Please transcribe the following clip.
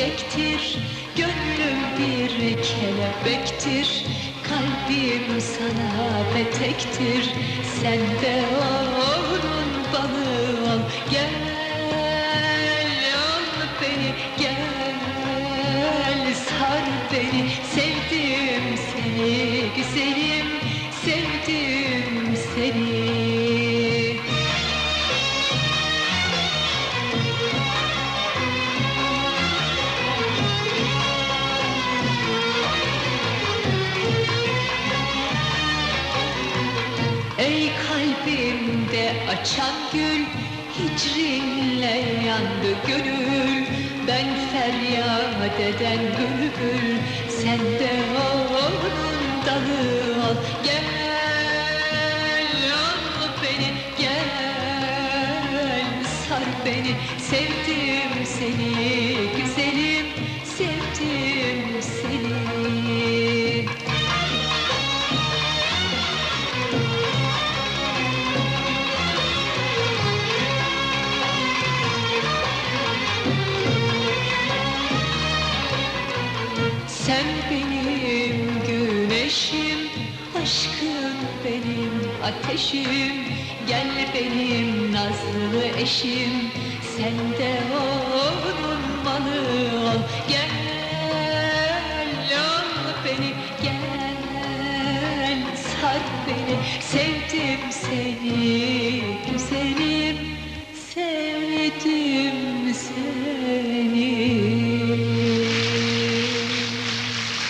çiçektir Gönlüm bir kelebektir Kalbim sana petektir Sen de o kalbimde açan gül Hicrinle yandı gönül. Ben feryat eden bülbül Sen de onun dalı ol. Gel al beni gel. Sar beni sevdim seni güzelim Sevdim seni Sen benim güneşim, aşkın benim ateşim. Gel benim nazlı eşim, sen de onun malı ol. Gel al beni, gel. Sar beni Sevdim seni